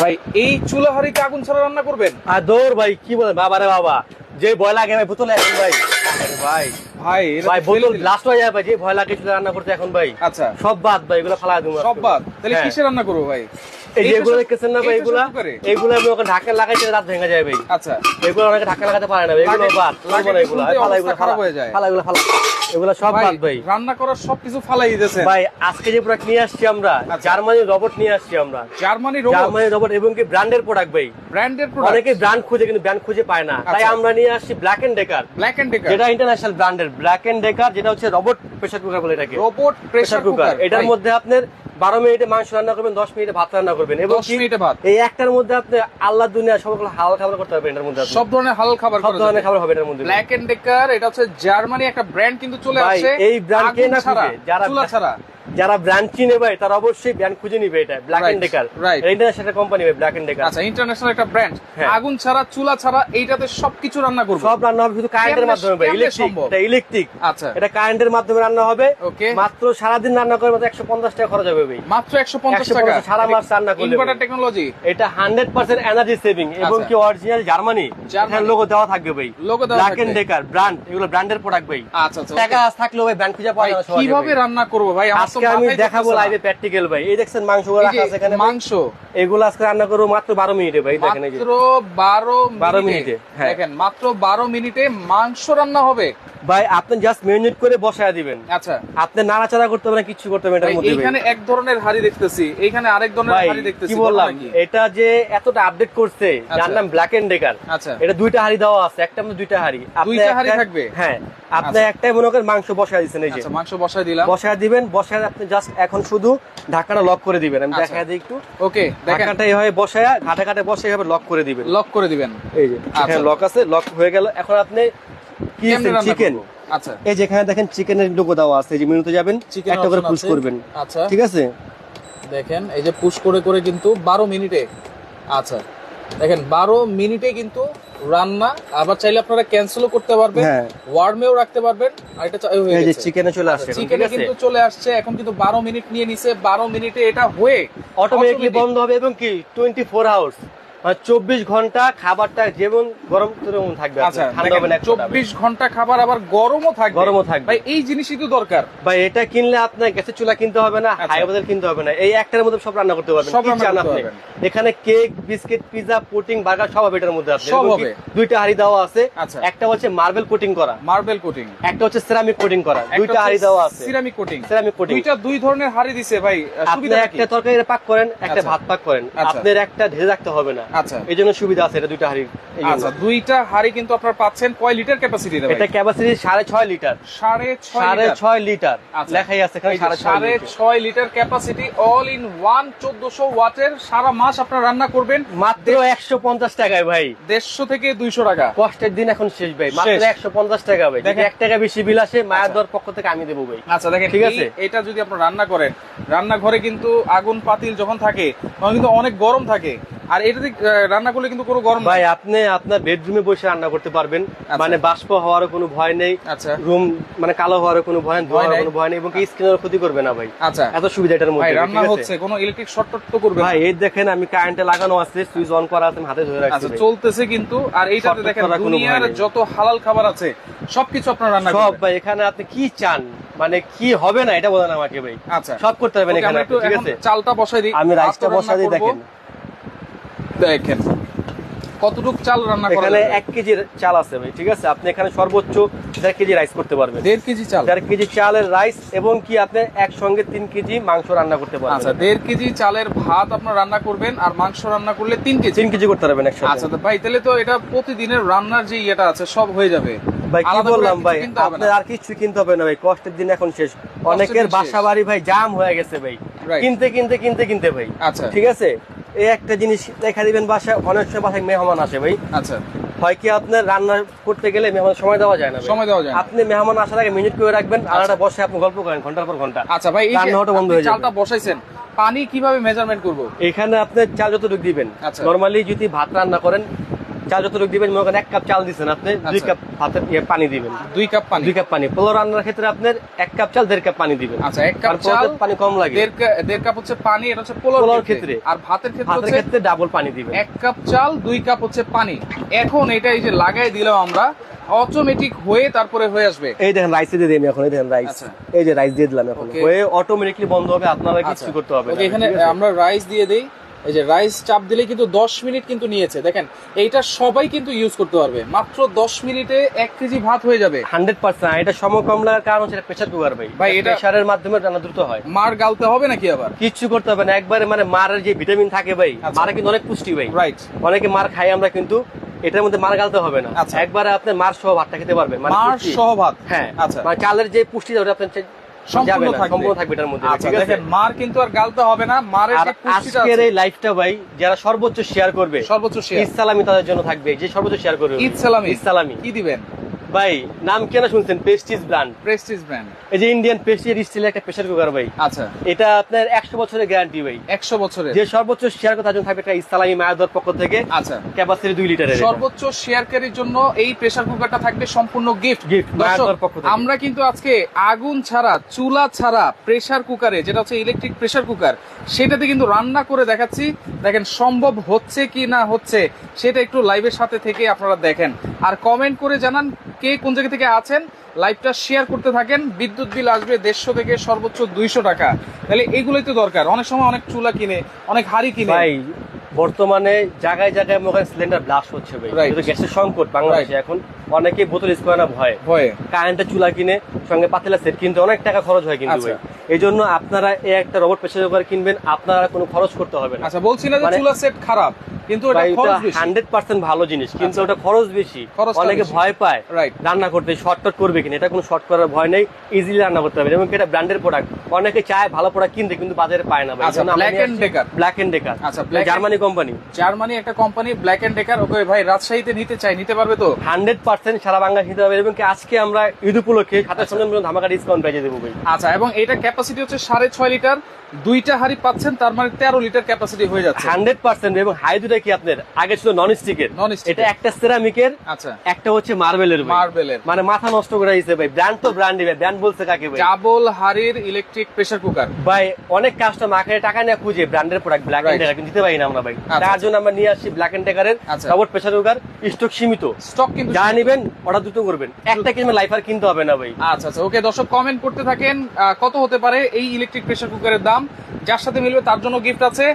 ভাই এই চুলা হাড়িতে আগুন ছাড়া রান্না করবেন? আর দৌড় ভাই কি বলেন? বাবা রে বাবা যে ভয় লাগে ভাই বোতলে এখন ভাই। ভাই ভাই ভাই বোতল লাস্ট হয়ে যায় ভাই যে ভয় লাগে চুলা রান্না করতে এখন ভাই। আচ্ছা। সব বাদ ভাই এগুলো ফালা দেবো। সব বাদ। তাহলে হ্যাঁ। কিসে রান্না করব ভাই? এই যে এই এগুলো pressure- দেখতেছেন না ভাই এগুলা? এগুলো আমি ওখানে ঢাকা লাগাইতে রাত ভেঙে যায় ভাই। আচ্ছা। এগুলো অনেকে ঢাকা লাগাতে পারে না এগুলো বাদ লাগে না এগুলো। ফালা এগুলো খারাপ হয়ে যায়। ফালা এগুলো ফালা। এগুলো সব বাদ ভাই। রান্না করার সবকিছু ফালাই দিতেছেন। ভাই আজকে যে প্রোডাক্ট নিয়ে আসছি আমরা আচ্ছা। জার্মানির নিয়ে আসছি আমরা। জার্মানি রোবট জার্মানির রবট এবং কি ব্র্যান্ডের প্রোডাক্ট ভাই। ব্র্যান্ডের প্রোডাক্ট অনেকে ব্র্যান্ড খুঁজে কিন্তু ব্র্যান্ড খুঁজে পায় না। তাই আচ্ছা। আমরা নিয়ে আসছি Black and Decker Black and Decker যেটা ইন্টারন্যাশনাল ব্র্যান্ডের ব্ল্যাক এন্ড ডেকার যেটা হচ্ছে রবট প্রেসার কুকার বলে এটাকে। রোবট প্রেসার কুকার এটার মধ্যে আপনার বারো মিনিটে মাংস রান্না করবেন দশ মিনিটে ভাত রান্না করবেন এবং 10 কি মিনিটে ভাত। এই একটার মধ্যে আপনি আল্লাহ দুনিয়া সবগুলো হালাল খাবার করতে পারবেন এটার মধ্যে সব ধরনের হালাল খাবার সব ধরনের খাবার হবে এটার মধ্যে। ব্ল্যাক এন্ড ডেকার এটা হচ্ছে জার্মানি একটা ব্র্যান্ড কিন্তু চলে আসছে। এই ব্র্যান্ড কে না যারা- চুলা ছাড়া। যারা ব্র্যান্ড চিনে ভাই তারা অবশ্যই ব্র্যান্ড খুঁজে নিবে এটা Black and Decker. International company ভাই ব্ল্যাক এন্ড ডেকার আচ্ছা ইন্টারন্যাশনাল একটা ব্র্যান্ড। আগুন ছাড়া চুলা ছাড়া এইটাতে সবকিছু রান্না করব। সব রান্না হবে শুধু কারেন্টের মাধ্যমে ভাই ইলেকট্রিক এটা ইলেকট্রিক আচ্ছা। এটা কারেন্টের মাধ্যমে রান্না হবে। Okay. মাত্র সারাদিন রান্না করে মাত্র একশো পঞ্চাশ টাকা খরচ হবে ভাই। মাত্র 150 টাকা। সারা মাস রান্না করলে ইনভার্টার টেকনোলজি এটা হান্ড্রেড পার্সেন্ট এনার্জি সেভিং এবং আচ্ছা। কি অরিজিনাল জার্মানি জার্মানি। লোগো দেওয়া থাকবে ভাই। Logo দেওয়া ব্ল্যাক এন্ড ডেকার ব্র্যান্ড এগুলো ব্র্যান্ডের প্রোডাক্ট ভাই। আচ্ছা আচ্ছা টাকা। থাকলেও ভাই ব্র্যান্ড খুঁজে পাওয়া যাবে কীভাবে রান্না করব ভাই? আমার আজকে আমি দেখাবো লাইভে প্র্যাকটিক্যাল ভাই। এই দেখছেন মাংস রাখা আছে এখানে মাংস। এগুলো আজকে রান্না করব মাত্র বারো মিনিটে ভাই দেখেন এই যে। মাত্র বারো 12 মিনিটে। হ্যাঁ। দেখেন মাত্র বারো মিনিটে মাংস রান্না হবে। ভাই আপনি জাস্ট মেরিনেট করে বসায় দিবেন। আচ্ছা। আপনি নাড়াচাড়া করতে হবে না কিচ্ছু করতে হবে না ভাই, এটার মধ্যে ভাই। এইখানে এক ধরনের হাড়ি দেখতেছি। এইখানে আরেক ধরনের হাড়ি দেখতেছি কি বললাম এটা যে এতটা আপডেট করছে যার আচ্ছা। নাম ব্ল্যাক এন্ড ডেকার আচ্ছা। এটা দুইটা হাড়ি দেওয়া আছে একটা মধ্যে দুইটা হাড়ি। আপনি দুইটা হাঁড়ি থাকবে? হ্যাঁ। আপনি আচ্ছা। একটাই মনে করেন মাংস বসায় দিচ্ছেন এই যে। আচ্ছা মাংস বসাই দিলাম। বসায় দিবেন বসায় আপনি জাস্ট এখন শুধু ঢাকাটা লক করে দিবেন। আমি আচ্ছা। দেখা দিই একটু। ওকে ঢাকাটা এইভাবে বসায় ঘাটে ঘাটে বসে এইভাবে লক করে দিবেন। লক করে দিবেন। এই যে আচ্ছা। এখানে লক আছে লক হয়ে গেল। এখন আপনি কি চিকেন আচ্ছা। এই যে এখানে দেখেন চিকেনের লোগো দেওয়া আছে। এই যে মেনুতে যাবেন একটা করে পুশ করবেন। আচ্ছা। ঠিক আছে? দেখেন এই যে পুশ করে করে কিন্তু বারো মিনিটে। আচ্ছা। দেখেন বারো মিনিটে কিন্তু রান্না আবার চাইলে আপনারা ক্যান্সেলও করতে পারবেন হ্যাঁ। ওয়ার্মেও রাখতে পারবেন আর এটা চিকেন হয়ে গেছে। চিকেনে চলে আসছে চিকেন কিন্তু চলে আসছে এখন কিন্তু বারো মিনিট নিয়ে নিছে বারো মিনিটে এটা হয়ে অটোমেটিকলি বন্ধ হবে এবং কি টোয়েন্টি ফোর আওয়ার্স চব্বিশ ঘণ্টা খাবারটা যেমন গরম তেমন থাকবে আচ্ছা। চব্বিশ ঘণ্টা খাবার আবার গরমও থাকবে। গরমও থাকবে। ভাই এই জিনিসই তো দরকার। ভাই এটা কিনলে আপনার গ্যাসের চুলা কিনতে হবে না আচ্ছা। কিনতে হবে না। এই একটার মধ্যে সব রান্না করতে পারবেন। সব চান আপনি? এখানে cake biscuit pizza pudding burger সব হবে এটার মধ্যে। দুইটা হাড়ি দেওয়া আছে। আচ্ছা। একটা হচ্ছে মার্বেল কোটিং করা। Marble coating. একটা হচ্ছে সিরামিক কোটিং করা। দুইটা হাড়ি দেওয়া আছে। Ceramic coating. Ceramic coating. দুইটা দুই ধরনের হাড়ি দিছে ভাই। আপনি একটা তরকারি পাক করেন একটা। ভাত পাক করেন। আপনার একটা ঢেলে রাখতে হবে না। আচ্ছা। এই জন্য সুবিধা আছে এটা দুইটা হাড়ি আচ্ছা দুইটা হাড়ি কিন্তু আপনারা পাচ্ছেন কয় লিটার ক্যাপাসিটি দেবে এটা ক্যাপাসিটি সাড়ে ছয় লিটার। সাড়ে ছয় সাড়ে ছয় লিটার। আচ্ছা। লেখাই আছে সাড়ে ছয় litre. Capacity all in one চোদ্দশো ওয়াটের সারা মাস আপনারা রান্না করবেন। মাত্র একশো পঞ্চাশ টাকায় ভাই। দেড়শো থেকে দুইশো টাকা। কষ্টের দিন এখন শেষ ভাই মাত্র একশো পঞ্চাশ টাকা ভাই। এক টাকা বেশি বিল আসে মায়ের আচ্ছা। দর পক্ষ থেকে আমি দেবো ভাই। আচ্ছা দেখেন ঠিক। আছে? এটা যদি আপনার রান্না করেন রান্নাঘরে কিন্তু আগুন পাতিল যখন থাকে তখন কিন্তু অনেক গরম থাকে। আর রান্না করলে কিন্তু কোনো গরম ভাই আপনি আপনার বেডরুমে বসে রান্না করতে পারবেন। আচ্ছা। মানে বাষ্প হওয়ারও কোনো ভয় নেই আচ্ছা। রুম মানে কালো হওয়ারও কোনো ভয় নাই। কোনো ভয় নেই এবং স্কিনের ক্ষতি করবে না ভাই। আচ্ছা। এত সুবিধা এটার মধ্যে রান্না হচ্ছে কোনো ইলেকট্রিক শর্ট তো করবে ভাই এই দেখেন আমি কারেন্টে লাগানো আছে সুইচ অন করা আছে হাতে ধরে রাখছি আচ্ছা চলতেছে কিন্তু আর এইটাতে দেখেন দুনিয়ার যত হালাল খাবার আছে সবকিছু আপনার রান্না সব ভাই এখানে আপনি কি চান? মানে কি হবে না এটা বলেন আমাকে ভাই। আচ্ছা। সব করতে পারবেন এখানে ঠিক আছে? চালটা বসাই দিই আমি রাইসটা ভাতও রান্না বসা দিয়ে দেখেন। দেখেন। কতটুক চাল রান্না করা এখানে যাবে? এক কেজি চাল আছে ভাই ঠিক আছে? আপনি এখানে সর্বোচ্চ দেড় কেজি রাইস করতে পারবেন। দেড় কেজি চাল? দেড় কেজি চালের রাইস এবং কি আপনি একসঙ্গে তিন কেজি মাংস রান্না করতে আচ্ছা পারবেন দেড় কেজি চালের ভাত আপনার রান্না করবেন আর মাংস রান্না করলে তিন কেজি। তিন কেজি করতে পারবেন আচ্ছা একসাথে তো ভাই তাহলে তো এটা প্রতিদিনের রান্নার যে ইয়েটা আছে সব হয়ে যাবে। ভাই কি বললাম ভাই আপনার আর কিছু কিনতে হবে না ভাই কষ্টের দিন এখন শেষ। অনেকের বাসা বাড়ি ভাই জাম হয়ে গেছে ভাই। কিনতে কিনতে কিনতে কিনতে ভাই আচ্ছা। ঠিক আছে? এই একটা জিনিস দেখা দিবেন বাসায় অনেক সময় বাসায় মেহমান আসে ভাই। আচ্ছা। হয় কি আপনার রান্না করতে গেলে মেহমান সময় দেওয়া যায় না সময় দেওয়া যায় আপনি মেহমান আসার আগে মিনিট করে রাখবেন আর একটা বসে আপনি গল্প করেন ঘণ্টার পর ঘণ্টা। আচ্ছা ভাই রান্নাটা বন্ধ হয়ে যাবে। চালটা বসাইছেন পানি কীভাবে মেজারমেন্ট করব? এখানে আপনি চাল যতটুকু দিবেন। আচ্ছা। নরমালি যদি ভাত রান্না করেন যতটুকু দিবেন মনে করেন এক কাপ চাল দিচ্ছেন আপনি দুই আচ্ছা। কাপ ভাতের ইয়ে পানি দিবেন। দুই কাপ পানি? দুই কাপ পানি। পোলাও রান্নার ক্ষেত্রে আপনার এক কাপ চাল দেড় কাপ পানি দিবেন। আচ্ছা এক কাপ চাল পানি কম লাগে। দেড় কাপ হচ্ছে পানি এটা হচ্ছে পোলাওর ক্ষেত্রে। আর ভাতের ক্ষেত্রে ভাতের ক্ষেত্রে ডাবল পানি দিবেন। এক কাপ চাল দুই কাপ হচ্ছে পানি। এখন এটা এই যে লাগাই দিলাম আমরা অটোমেটিক হয়ে তারপরে হয়ে আসবে। এই দেখেন রাইস দিয়ে দিই এখন এই দেখেন রাইস আচ্ছা। এই যে রাইস দিয়ে দিলাম এখন। হয়ে অটোমেটিকলি বন্ধ হবে আপনারা আচ্ছা। কিছু করতে হবে এখানে আমরা রাইস দিয়ে দেই। এই যে রাইস চাপ দিলে কিন্তু 10 মিনিট কিন্তু নিয়েছে। দেখেন এইটা সবাই কিন্তু ইউজ করতে পারবে। মাত্র 10 মিনিটে এক কেজি ভাত হয়ে যাবে। Hundred percent. এটা সময় কম লাগার কারণ হচ্ছে প্রেশার কুকার ভাই। ভাই, এটা- প্রেশারের মাধ্যমে রান্না দ্রুত হয়। মার গালতে হবে নাকি আবার? কিচ্ছু করতে হবে না। একবারে মানে মারের যে ভিটামিন থাকে ভাই আচ্ছা। মারে কিন্তু অনেক পুষ্টি ভাই। রাইট অনেকে মার খাই আমরা কিন্তু এটার মধ্যে মার গালতে হবে না। আচ্ছা। একবারে আপনি মার সহ ভাতটা খেতে পারবেন। মানে মার সহ ভাত। হ্যাঁ। আচ্ছা। মানে চালের যে পুষ্টি ওটা আপনার চে- সম্পূর্ণ থাকবে। থাকবে এটার মধ্যে। আচ্ছা ঠিক আছে? দেখেন মার কিন্তু আর গালতে হবে না। মারের যে পুষ্টিটা আজকের এই লাইফটা ভাই যারা সর্বোচ্চ শেয়ার করবে সর্বোচ্চ শেয়ার ঈদ সালামি তাদের জন্য থাকবে যে সর্বোচ্চ শেয়ার করবে। ঈদ সালামি। ঈদ সালামি। কি দিবেন? ভাই নাম কেন শুনছেন? পেস্টিজ ব্র্যান্ড প্রেস্টিজ ব্র্যান্ড এই যে ইন্ডিয়ান পেস্টিজ স্টিলের একটা প্রেসার কুকার ভাই। আচ্ছা। এটা আপনার একশো বছরের গ্যারান্টি ভাই। 100 বছরের। যে সর্বোচ্চ শেয়ার কথা জন্য থাকবে একটা ইসলামী মায়াদর পক্ষ থেকে। আচ্ছা। ক্যাপাসিটি দুই লিটারের সর্বোচ্চ শেয়ারকারীর জন্য এই প্রেসার কুকারটা থাকবে সম্পূর্ণ গিফট Gift, মায়ানমার পক্ষ থেকে। আমরা কিন্তু আজকে আগুন ছাড়া চুলা ছাড়া প্রেসার কুকারে যেটা হচ্ছে ইলেকট্রিক প্রেসার কুকার সেটাতে কিন্তু রান্না করে দেখাচ্ছি। দেখেন সম্ভব হচ্ছে কি না হচ্ছে সেটা একটু লাইভের সাথে থেকে আপনারা দেখেন। আর কমেন্ট করে জানান কে কোন জায়গা থেকে আছেন, লাইভটা শেয়ার করতে থাকেন। বিদ্যুৎ বিল আসবে দেড়শো থেকে সর্বোচ্চ দুইশো টাকা। তাহলে এগুলোই তো দরকার। অনেক সময় অনেক চুলা কিনে, অনেক হাড়ি কিনে। বর্তমানে জায়গায় জায়গায় মনে সিলিন্ডার ব্লাস্ট হচ্ছে ভাই। গ্যাসের সংকট বাংলাদেশে এখন। অনেকে বোতল ইউজ করে না ভয়। ভয়ে। কারেন্টের চুলা কিনে সঙ্গে পাতিলা সেট কিনতে অনেক টাকা খরচ হয় কিন্তু আচ্ছা। এই জন্য আপনারা এই একটা রোবট প্রেসার কুকার কিনবেন আপনারা কোনো খরচ করতে হবে না। আচ্ছা বলছি না যে মানে- চুলা সেট খারাপ কিন্তু এটা ভাই ওটা খরচ বেশি। হান্ড্রেড পার্সেন্ট ভালো জিনিস কিন্তু আচ্ছা। ওটা খরচ বেশি। অনেকে ভয় পায়। রান্না করতে শর্টকাট করবে কিনা এটা কোনো শর্ট করার ভয় নেই। ইজিলি রান্না করতে হবে এবং এটা ব্র্যান্ডের প্রোডাক্ট অনেকে চায় ভালো প্রোডাক্ট কিনতে কিন্তু বাজারে পায় না আচ্ছা, Black and Decker। Black and Decker আচ্ছা, জার্মানি কোম্পানি জার্মানি একটা company Black and Decker okay ভাই রাজশাহীতে নিতে চাই নিতে পারবে তো? হান্ড্রেড পার্সেন্ট সারা বাংলা নিতে হবে এবং আজকে আমরা ঈদ উপলক্ষে সাতাশ সঙ্গে ধামাকা ডিসকাউন্ট পেয়ে দেবো আচ্ছা এবং এটা ক্যাপাসিটি হচ্ছে সাড়ে ছয় লিটার দুইটা হাড়ি পাচ্ছেন তার মানে তেরো লিটার ক্যাপাসিটি হয়ে যাচ্ছে। হান্ড্রেড পার্সেন্ট এবং হাই দুটা কি আপনার? আগে ছিল নন স্টিকের Non-stick এটা। একটা সেরামিকের আচ্ছা। একটা হচ্ছে মার্বেলের। মার্বেলের মানে মাথা নষ্ট করে দিয়েছে ভাই। ব্র্যান্ড তো ব্র্যান্ডই ভাই। ব্র্যান্ড বলছে কাকে ভাই? ডাবল হাড়ির ইলেকট্রিক প্রেসার কুকার ভাই অনেক কাস্টমার আখের টাকা নিয়ে খুঁজে ব্র্যান্ডের প্রোডাক্ট ব্ল্যাক. এন্ড টেকার কিন্তু দিতে পারি না আমরা ভাই। আচ্ছা, তার জন্য আমরা নিয়ে আসছি ব্ল্যাক এন্ড টেকারের আচ্ছা। রবট প্রেসার কুকার স্টক সীমিত। স্টক কিন্তু যা নিবেন অর্ডার দ্রুত করবেন। একটা কিনবেন লাইফ আর কিনতে হবে না ভাই। আচ্ছা আচ্ছা। ওকে দর্শক কমেন্ট করতে থাকেন কত হতে পারে এই ইলেকট্রিক প্রেসার কুকারের দাম? যার সাথে মিলবে তার জন্য গিফট আছে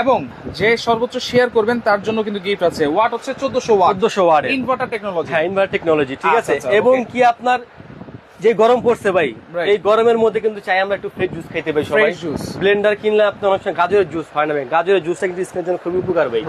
এবং যে সর্বোচ্চ শেয়ার করবেন তার জন্য কিন্তু গিফট আছে। ওয়াট হচ্ছে চোদ্দশো ওয়াট চোদ্দশো ওয়াট ইনভার্টার টেকনোলজি হ্যাঁ ইনভার্টার টেকনোলজি ঠিক আচ্ছা, আছে? আচ্ছা, এবং কি আপনার যে গরম পড়ছে ভাই এই গরমের মধ্যে কিন্তু চাই আমরা একটু ফ্রেশ জুস খাইতে পাই সবাই। ব্লেন্ডার কিনলে আপনার অনেক সময় গাজরের জুস হয় না ভাই। গাজরের জুসটা কিন্তু স্কিনের জন্য খুবই উপকার ভাই।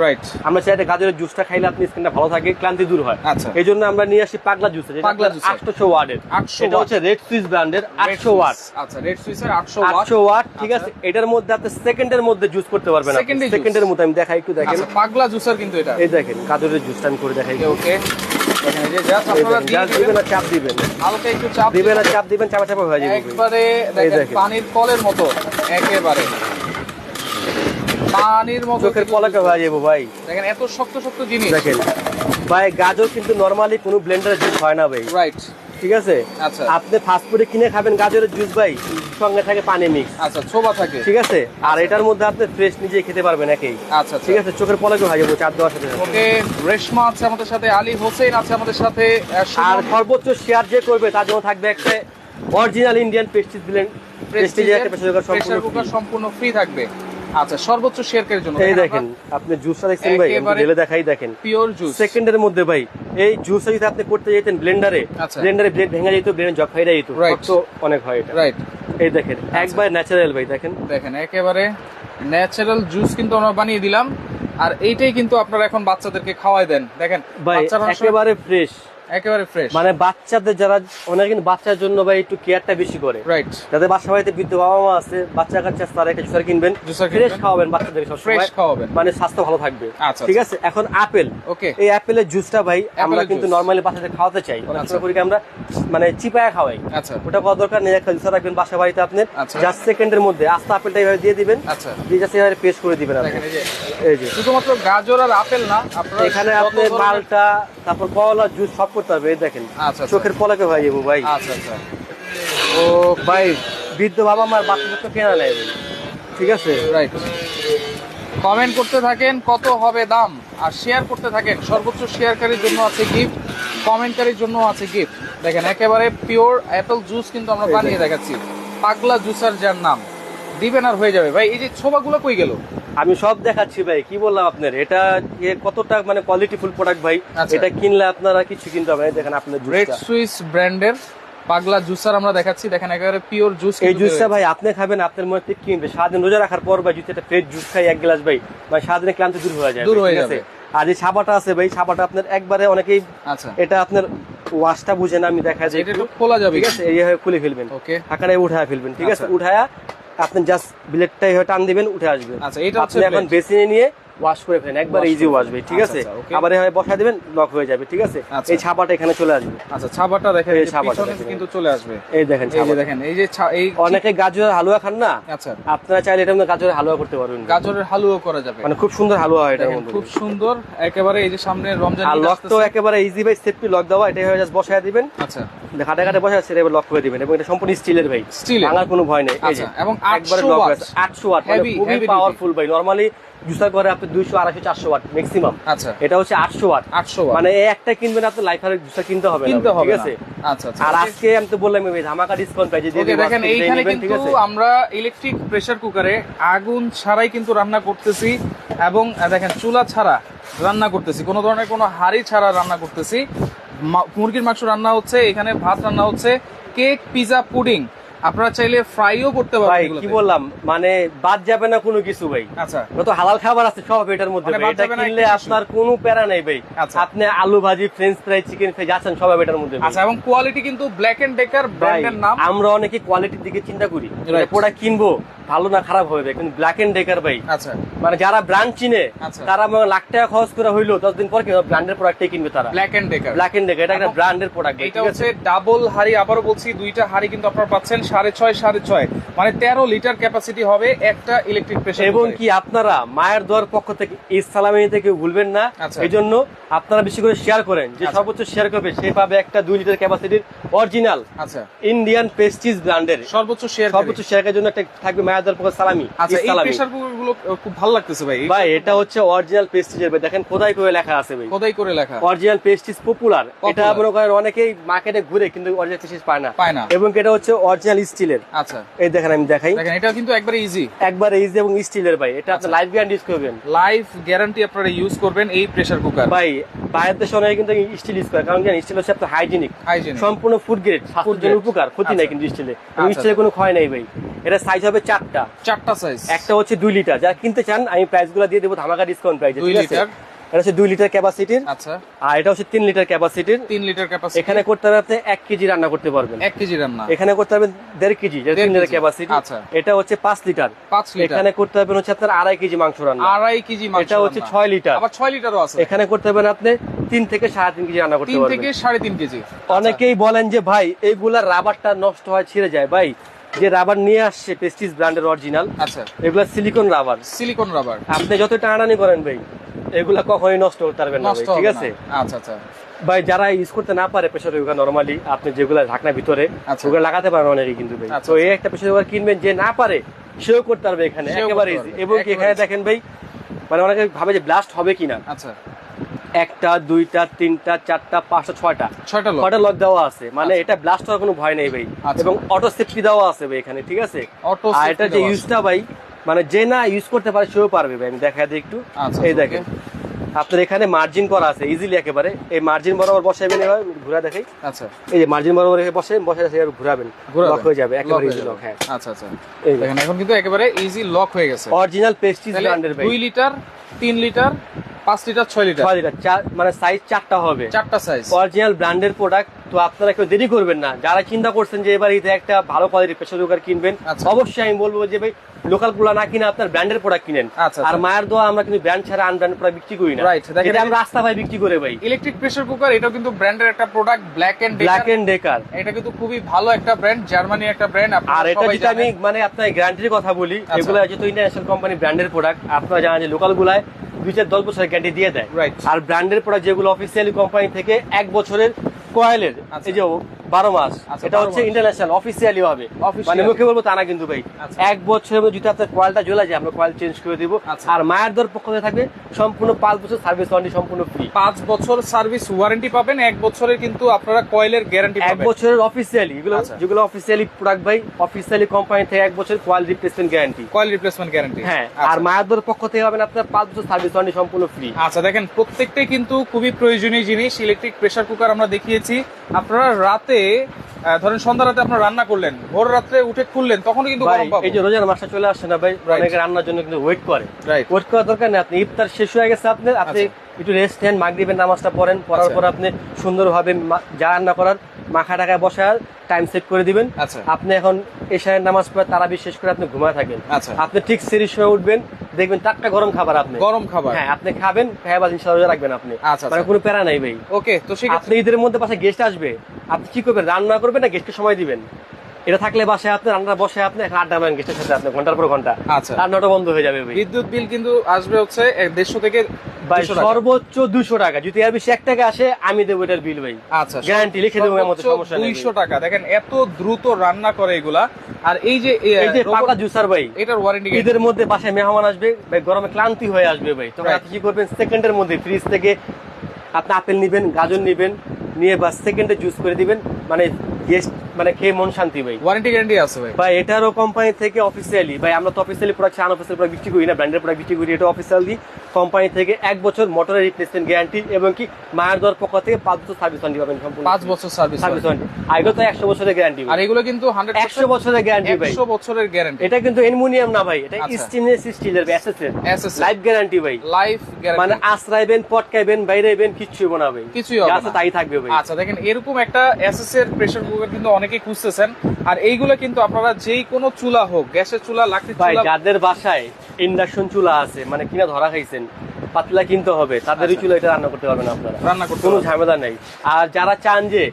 আমরা চাই গাজরের জুসটা খাইলে আপনি স্কিনটা ভালো থাকে ক্লান্তি দূর হয়। আচ্ছা। এই জন্য আমরা নিয়ে আসি পাগলা জুস পাগলা juicer। আটশো 800 এটা হচ্ছে রেড সুইস ব্র্যান্ডের আটশো ওয়াট আচ্ছা রেড সুইসের আটশো ওয়াট আটশো ওয়াট ঠিক আচ্ছা। আছে? এটার মধ্যে আপনি সেকেন্ডের মধ্যে জুস করতে পারবেন। সেকেন্ডের মধ্যে আমি দেখাই একটু দেখেন। আচ্ছা পাগলা জুসার কিন্তু এটা। এই দেখেন গাজরের জুসটা আমি করে দেখাই। ওকে চাপ দিবেন। হালকা একটু চাপ দিবেন। আর চাপ দিবেন চাপা চাপা হয়ে যাবে। একবারে। পানির কলের মতো একেবারে। পানির মতো চোখের পলাকে হয়ে যাব ভাই। দেখেন এত শক্ত শক্ত জিনিস। দেখেন ভাই গাজর কিন্তু নরমালি কোনো ব্লেন্ডারে জুস হয় না ভাই। রাইট ঠিক আছে? আচ্ছা। আপনি ফাস্ট ফুডে কিনে খাবেন গাজরের জুস ভাই। সঙ্গে থাকে পানি মিক্স আচ্ছা ছোবা থাকে। ঠিক আছে? আর এটার মধ্যে আপনি ফ্রেশ নিজেই খেতে পারবেন একেই। আচ্ছা ঠিক আছে? চোখের পলকে যাব চার দেওয়ার সাথে। ওকে রেশমা আছে আমাদের সাথে আলী হোসেন আছে আমাদের সাথে আর সর্বোচ্চ শেয়ার যে করবে তার জন্য থাকবে একটা অরিজিনাল ইন্ডিয়ান পেস্টিস ব্লেন্ড প্রেস্টিজ একটা প্রেসার কুকার সম্পূর্ণ ফ্রি থাকবে। আচ্ছা সর্বোচ্চ শেয়ারকারীর জন্য এই দেখেন আপনি জুসটা দেখছেন ভাই ঢেলে দেখাই দেখেন। পিওর জুস সেকেন্ডের মধ্যে ভাই এই জুসটা যদি আপনি করতে যেতেন ব্লেন্ডারে আচ্ছা। ব্লেন্ডারে ব্লেড ভেঙে যেত ব্লেন্ডার জগ ফাইরা যেত. তো অনেক হয় এটা। রাইট এই দেখেন একবার ন্যাচারাল ভাই দেখেন। দেখেন একেবারে ন্যাচারাল জুস কিন্তু আমরা বানিয়ে দিলাম আর এইটাই কিন্তু আপনারা এখন বাচ্চাদেরকে খাওয়াই দেন। দেখেন ভাই একেবারে ফ্রেশ একেবারে ফ্রেশ মানে বাচ্চাদের যারা অনেক কিন্তু বাচ্চার জন্য ভাই একটু কেয়ারটা বেশি করে। রাইট যাদের বাসা বাড়িতে বৃদ্ধ বাবা মা আছে বাচ্চা কাচ্চা আছে, তারা একটা জুসার কিনবেন। ফ্রেশ খাওয়াবেন বাচ্চাদের সব ফ্রেশ খাওয়াবেন। মানে স্বাস্থ্য ভালো থাকবে। আচ্ছা, ঠিক আছে? এখন আপেল ওকে এই আপেলের জুসটা ভাই আমরা কিন্তু। নর্মালি বাচ্চাদের খাওয়াতে চাই। অনেক আচ্ছা। করি কি আমরা মানে চিপায়া খাওয়াই। আচ্ছা। ওটা কত দরকার নেই একটা জুসার রাখবেন বাসা বাড়িতে আপনি। আচ্ছা। জাস্ট সেকেন্ডের মধ্যে আস্তে আপেলটা এইভাবে দিয়ে দিবেন। আচ্ছা। দিয়ে জাস্ট এইভাবে পেস্ট করে দিবেন আপনি। এই যে শুধুমাত্র গাজর আর আপেল না আপনারা এখানে আপনি মালটা তারপর কলা জুস সব করতে হবে দেখেন আচ্ছা আচ্ছা। চোখের পলকে হয়ে যাব ভাই। আচ্ছা আচ্ছা। ও ভাই বৃদ্ধ বাবা মার বাচ্চাদের তো কেনা নেই ঠিক আছে? রাইট কমেন্ট করতে থাকেন কত হবে দাম আর শেয়ার করতে থাকেন। সর্বোচ্চ শেয়ারকারীর জন্য আছে গিফট কমেন্টকারীর জন্য আছে গিফট দেখেন একেবারে পিওর অ্যাপেল জুস কিন্তু আমরা বানিয়ে দেখাচ্ছি। পাগলা জুসার যার নাম। দিবেন আর হয়ে যাবে। ভাই এই যে ছোবাগুলো কই গেল? আমি সব দেখাচ্ছি ভাই কি বললাম আপনার? এটা কতটা মানে কোয়ালিটি ফুল প্রোডাক্ট ভাই আচ্ছা। এটা কিনলে আপনারা কিছু কিনতে হবে। দেখেন আপনার রেড সুইস ব্র্যান্ডের পাগলা জুসার আমরা দেখাচ্ছি। দেখেন একেবারে পিওর জুস এই জুসটা ভাই আপনি খাবেন আপনার মধ্যে কিনবে। সারাদিন রোজা রাখার পর ভাই যদি একটা ফ্রেশ জুস খাই এক গ্লাস ভাই মানে সারাদিনে ক্লান্তি দূর হয়ে যায় দূর হয়ে? যাবে। আর এই ছাপাটা আছে ভাই ছাপাটা আপনার একবারে অনেকেই আচ্ছা। এটা আপনার ওয়াশটা বুঝে না আমি দেখা যায় এটা খোলা যাবে ঠিক আছে? এইভাবে খুলে ফেলবেন। ওকে ফাঁকাটা উঠায় ফেলবেন ঠিক আছে? আচ্ছা। উঠায়া আপনি জাস্ট ব্লেডটাই হয় টান দিবেন উঠে আসবে আচ্ছা, এটা হচ্ছে আপনি এখন বেসিনে নিয়ে ওয়াশ করে ফেলেন একবার ইজি ওয়াশ ভাই ঠিক আচ্ছা, আছে আচ্ছা, আবার এভাবে বসা দিবেন লক হয়ে যাবে ঠিক আছে? আচ্ছা। এই ছাপাটা এখানে চলে আসবে। আচ্ছা ছাবাটা দেখেন এই দেখেন। কিন্তু চলে আসবে। এই দেখেন এই যে দেখেন এই যে এই অনেকে গাজরের হালুয়া খান না? আচ্ছা। আপনারা চাইলে এটা গাজরের হালুয়া করতে পারবেন। গাজরের হালুয়া করা যাবে। মানে খুব সুন্দর হালুয়া হয় মধ্যে খুব সুন্দর একেবারে এই যে সামনে রমজান আর লক তো একেবারে ইজি ভাই সেফটি লক দেওয়া এটা হয়ে জাস্ট বসায় দিবেন। আচ্ছা। ঘাটে ঘাটে বসে আছে এবার লক করে দিবেন এবং এটা সম্পূর্ণ স্টিলের ভাই। Steel-এর? ভাঙার কোনো ভয় নেই আচ্ছা, এবং একবারে 800 লক watt। আছে 800 ওয়াট মানে খুবই পাওয়ারফুল ভাই। নরমালি জুসার করে আপনি 200 250 400 ওয়াট ম্যাক্সিমাম আচ্ছা। এটা হচ্ছে 800 ওয়াট। 800 watt। মানে একটা কিনবেন আপনি লাইফার জুসার কিনতে হবে কিনতে হবে ঠিক আছে? আচ্ছা আচ্ছা। আর আজকে আমি তো বললাম ধামাকা ডিসকাউন্ট পাইছি দেখেন এইখানে কিন্তু আমরা ইলেকট্রিক প্রেসার কুকারে আগুন ছাড়াই কিন্তু রান্না করতেছি এবং দেখেন চুলা ছাড়া রান্না করতেছি। কোনো ধরনের কোনো হাড়ি ছাড়া রান্না করতেছি। মুরগির মাংস রান্না হচ্ছে এখানে ভাত রান্না হচ্ছে কেক পিজা পুডিং। আপনারা চাইলে ফ্রাইও করতে পারবেন ভাই কি বললাম? মানে বাদ যাবে না কোনো কিছু ভাই। আচ্ছা। যত হালাল খাবার আছে সব এটার মধ্যে মানে এটা কিনলে আপনার কোনো প্যারা নাই ভাই। আচ্ছা। আপনি আলু ভাজি ফ্রেঞ্চ ফ্রাই চিকেন ফ্রাই যাচ্ছেন সব এটার মধ্যে আচ্ছা এবং কোয়ালিটি কিন্তু ব্ল্যাক এন্ড ডেকার ব্র্যান্ডের নাম। আমরা অনেকে কোয়ালিটির দিকে চিন্তা করি. প্রোডাক্ট কিনবো ভালো না খারাপ হবে কিন্তু ব্ল্যাক এন্ড ডেকার ভাই। আচ্ছা। মানে যারা ব্র্যান্ড চিনে আচ্ছা। তারা লাখ টাকা খরচ করে হইল দশ দিন পর কিন্তু ব্র্যান্ডের প্রোডাক্টই কিনবে তারা। Black and Decker Black and Decker এটা একটা ব্র্যান্ডের প্রোডাক্ট এটা হচ্ছে ডাবল হাড়ি আবারও বলছি দুইটা হাড়ি কিন্তু আপনারা পাচ্ছেন সাড়ে ছয় সাড়ে ছয়। মানে তেরো লিটার ক্যাপাসিটি হবে একটা ইলেকট্রিক প্রেসার এবং কি আপনারা মায়ের দোয়ার পক্ষ থেকে ইসলামী থেকে ভুলবেন না। আচ্ছা। এই জন্য আপনারা বেশি করে শেয়ার করেন। যে আচ্ছা। সর্বোচ্চ শেয়ার করবে সে পাবে একটা দুই লিটার ক্যাপাসিটির অরিজিনাল আচ্ছা। ইন্ডিয়ান পেস্টিজ ব্র্যান্ডের সর্বোচ্চ শেয়ার সর্বোচ্চ শেয়ারের জন্য একটা থাকবে সালামি। আচ্ছা এই প্রেসার কুকারগুলো খুব ভালো লাগতেছে ভাই। ভাই এটা হচ্ছে অরিজিনাল পেস্টিজের ভাই দেখেন কোথায় করে লেখা আছে ভাই। খোদাই করে লেখা? অরিজিনাল পেস্টিজ পপুলার এটা মনে করেন অনেকেই মার্কেটে ঘুরে কিন্তু অরিজিনাল পেস্টিজ পায় না। পায় না। এবং এটা হচ্ছে অরিজিনাল স্টিলের আচ্ছা। এই দেখেন আমি দেখাই। দেখেন এটা কিন্তু একবারে ইজি একবার ইজি এবং স্টিলের ভাই। এটা আপনি আচ্ছা। লাইফ গ্যারান্টি ইউজ করবেন। লাইফ গ্যারান্টি আপনারা ইউজ করবেন এই প্রেসার কুকার ভাই বাইরের দেশে অনেকে কিন্তু স্টিল ইউজ করে। কারণ জানেন স্টিল হচ্ছে আপনার হাইজিনিক সম্পূর্ণ ফুড গ্রেড স্বাস্থ্যের উপকার ক্ষতি নাই। কিন্তু স্টিলে আচ্ছা, কোনো ক্ষয় নাই ভাই। এটা সাইজ হবে চারটা। চারটা সাইজ একটা হচ্ছে দুই লিটার যারা কিনতে চান আমি প্রাইসগুলো দিয়ে দেবো ধামাকা ডিসকাউন্ট প্রাইস দুই লিটার। এটা হচ্ছে দুই লিটার ক্যাপাসিটির আচ্ছা। আর এটা হচ্ছে তিন লিটার ক্যাপাসিটির তিন লিটার ক্যাপাসিটি এখানে করতে হবে আপনি এক কেজি রান্না করতে পারবেন। এক কেজি রান্না। এখানে করতে হবে দেড় কেজি তিন লিটার ক্যাপাসিটি আচ্ছা। এটা হচ্ছে পাঁচ লিটার পাঁচ লিটার এখানে করতে হবে হচ্ছে আপনার আড়াই কেজি মাংস রান্না। আড়াই কেজি মাংস এটা হচ্ছে ছয় লিটার আবার ছয় লিটারও আছে। এখানে করতে হবে আপনি তিন থেকে সাড়ে তিন কেজি রান্না করতে তিন পারবেন। থেকে সাড়ে তিন কেজি। অনেকেই বলেন যে ভাই এইগুলা রাবারটা নষ্ট হয় ছিঁড়ে যায়। ভাই যে রাবার নিয়ে আসছে পেস্টিস ব্র্যান্ডের অরিজিনাল আচ্ছা। এগুলা সিলিকন রাবার সিলিকন রাবার আপনি যত টানাটানি করেন ভাই এগুলা কখনোই নষ্ট করতে পারবেন না ঠিক আছে? আচ্ছা আচ্ছা। ভাই যারা ইউজ করতে না পারে প্রেসার কুকার নরমালি আপনি যেগুলা ঢাকনা ভিতরে আচ্ছা। ওগুলো লাগাতে পারেন অনেকে কিন্তু ভাই। আচ্ছা, তো এই একটা প্রেসার কুকার কিনবেন যে না পারে সেও করতে পারবে এখানে একেবারে ইজি এবং এখানে দেখেন ভাই মানে অনেকে ভাবে যে ব্লাস্ট হবে কিনা। আচ্ছা। একটা দুইটা তিনটা চারটা পাঁচটা ছয়টা। ছয়টা ছয়টা লক দেওয়া আছে। মানে আচ্ছা। এটা ব্লাস্ট হওয়ার কোনো ভয় নেই ভাই। আচ্ছা। এবং অটো সেফটি দেওয়া আছে ভাই এখানে ঠিক আছে? আর এটা যে ইউজটা ভাই মানে যে না ইউজ করতে পারে সেও পারবে ভাই। আমি দেখা দিই একটু। আচ্ছা, এই দেখেন। আপনার এখানে মার্জিন করা আছে ইজিলি একেবারে। এই মার্জিন বরাবর বসাবেন এবার ঘুরা দেখাই। আচ্ছা। এই যে মার্জিন বরাবর রেখে বসে বসে এভাবে ঘুরাবেন। লক হয়ে যাবে একেবারে ইজি লক হ্যাঁ। আচ্ছা আচ্ছা। এই দেখেন এখন কিন্তু একেবারে ইজি লক হয়ে গেছে। অরিজিনাল পেস্টিজ ব্র্যান্ডের ভাই। দুই লিটার তিন লিটার পাঁচ লিটার ছয় লিটার। লিটার চার মানে সাইজ চারটা হবে। চারটা সাইজ অরিজিনাল ব্র্যান্ডের প্রোডাক্ট তো আপনারা কেউ দেরি করবেন না। যারা চিন্তা করছেন যে এবার ঈদে একটা ভালো কোয়ালিটির প্রেসার কুকার কিনবেন আচ্ছা। অবশ্যই আমি বলব যে ভাই লোকালগুলো না কিনে আপনার ব্র্যান্ডের প্রোডাক্ট কিনেন। আচ্ছা, আর আচ্ছা। মায়ের দোয়া আমরা কিন্তু ব্র্যান্ড ছাড়া আনব্র্যান্ড প্রোডাক্ট বিক্রি করি না। এটা আমরা রাস্তা ভাই বিক্রি করে ভাই। ইলেকট্রিক প্রেসার কুকার এটাও কিন্তু ব্র্যান্ডের একটা product Black and Black and Decker এটা কিন্তু খুবই ভালো একটা ব্র্যান্ড জার্মানি একটা ব্র্যান্ড আর এটা যেটা আমি মানে আপনার গ্যারান্টির কথা বলি। এগুলো যেহেতু ইন্টারন্যাশনাল কোম্পানি ব্র্যান্ডের প্রোডাক্ট আপনারা জানেন যে লোকাল গুলায় দুই চার দশ বছরের গ্যারান্টি দিয়ে দেয়. আর ব্র্যান্ডের পরে যেগুলো অফিসিয়ালি কোম্পানি থেকে এক বছরের কয়েলের আচ্ছা। এই যে বারো মাস আচ্ছা, এটা হচ্ছে ইন্টারন্যাশনাল অফিসিয়ালি হবে মানে মুখে বলব তা না কিন্তু ভাই। আচ্ছা। এক বছরের মধ্যে যদি আপনার কয়েলটা জ্বলে যায় আমরা কয়েল চেঞ্জ করে দিব। আর মায়ের দর পক্ষ থেকে থাকবে সম্পূর্ণ পাঁচ বছর সার্ভিস ওয়ারেন্টি সম্পূর্ণ ফ্রি পাঁচ বছর সার্ভিস ওয়ারেন্টি পাবেন এক বছরের কিন্তু আপনারা কয়েলের গ্যারান্টি এক বছরের অফিসিয়ালি এগুলো। যেগুলো অফিসিয়ালি প্রোডাক্ট ভাই অফিসিয়ালি কোম্পানি থেকে এক বছর coil replacement guarantee coil replacement guarantee হ্যাঁ আর মায়াদর পক্ষ থেকে হবেন আপনার পাঁচ বছর সার্ভিস ওয়ারেন্টি সম্পূর্ণ ফ্রি আচ্ছা দেখেন প্রত্যেকটাই কিন্তু খুবই প্রয়োজনীয় জিনিস। ইলেকট্রিক প্রেসার কুকার আমরা দেখিয়েছি আপনারা রাতে ধরেন সন্ধ্যা রাতে আপনারা রান্না করলেন ভোর রাত্রে উঠে খুললেন তখন কিন্তু গরম এই যে রোজার মাসটা চলে আসছে না ভাই. অনেকে রান্নার জন্য কিন্তু ওয়েট করে রাইট ওয়েট করার দরকার নেই আপনি ইফতার শেষ হয়ে গেছে আপনি আপনি আচ্ছা। একটু রেস্ট নেন মাগরিবের নামাজটা পড়েন পড়ার আচ্ছা। পর আপনি সুন্দরভাবে যা রান্না করার মাখা টাকায় বসার টাইম সেট করে দিবেন। আচ্ছা। আপনি এখন এশারের নামাজ পড়ে তারা বিশেষ করে আপনি ঘুমায় থাকেন আচ্ছা। আপনি ঠিক সিরিজ হয়ে উঠবেন দেখবেন টাটকা গরম খাবার আপনি। গরম খাবার। হ্যাঁ আপনি খাবেন খাবার ইনশাআল্লাহ রাখবেন আপনি। আচ্ছা, মানে। কোনো প্যারা নাই ভাই। ওকে তো সেই আপনি ঈদের মধ্যে পাশে গেস্ট আসবে আপনি কি করবেন? রান্না করবেন না গেস্টকে সময় দিবেন? এটা থাকলে বাসায় আপনি রান্না বসে আপনি আড্ডা মারেন গেস্টের সাথে আপনি ঘণ্টার পর ঘণ্টা। আচ্ছা। রান্নাটা বন্ধ হয়ে যাবে বিদ্যুৎ বিল কিন্তু আসবে হচ্ছে দেড়শো থেকে ভাই 200 টাকা। সর্বোচ্চ দুশো টাকা। যদি এর বেশি এক টাকা আসে আমি দেবো এটার বিল ভাই। আচ্ছা গ্যারান্টি লিখে দেবো সমস্যা দুইশো টাকা। দেখেন এত দ্রুত রান্না করে এগুলা। আর এই যে এই যে পাকা জুসার ভাই এটার ওয়ারেন্টি ঈদের মধ্যে বাসায় মেহমান আসবে ভাই গরমে ক্লান্তি হয়ে আসবে ভাই। তখন আপনি কি করবেন? সেকেন্ডের মধ্যে ফ্রিজ থেকে আপনি আপেল নিবেন গাজর নিবেন নিয়ে বা সেকেন্ডে জুস করে দিবেন। মানে গেস্ট মানে খেয়ে মন শান্তি ভাই। ওয়ারেন্টি গ্যারান্টি আছে ভাই। ভাই এটারও কোম্পানি থেকে অফিসিয়ালি ভাই আমরা তো অফিসিয়ালি প্রোডাক্ট আনঅফিসিয়াল প্রোডাক্ট বিক্রি করি না ব্র্যান্ডের প্রোডাক্ট বিক্রি করি এটা অফিসিয়ালি কোম্পানি থেকে এক বছর মোটরের রিপ্লেসমেন্ট গ্যারান্টি এবং কি মায়ের দর পক্ষ থেকে পাঁচ বছর সার্ভিস ওয়ারেন্টি পাবেন সম্পূর্ণ। পাঁচ বছর সার্ভিস সার্ভিস ওয়ারেন্টি আগে তো একশো বছরের গ্যারান্টি আর এগুলো কিন্তু একশো বছরের গ্যারান্টি ভাই। একশো বছরের গ্যারান্টি এটা কিন্তু অ্যালুমিনিয়াম না ভাই এটা আচ্ছা। স্টিলের SSL লাইফ গ্যারান্টি ভাই। লাইফ গ্যারান্টি মানে আশ্রাইবেন পটকাইবেন বাইরেবেন কিচ্ছু হইব না ভাই। কিছুই হবে। তাই থাকবে ভাই। আচ্ছা দেখেন এরকম একটা এসএস এর প্রেসার কুকার কিন্তু অনেকেই খুঁজতেছেন। আর এইগুলো কিন্তু আপনারা যেই কোনো চুলা হোক গ্যাসের চুলা লাগতে ভাই যাদের বাসায় ইন্ডাকশন চুলা আছে মানে কিনা ধরা খাইছেন পাতলা কিনতে হবে তাদেরই আচ্ছা। চুলা এটা রান্না করতে পারবেন আপনারা। রান্না করতে কোনো ঝামেলা নেই। আর যারা চান যে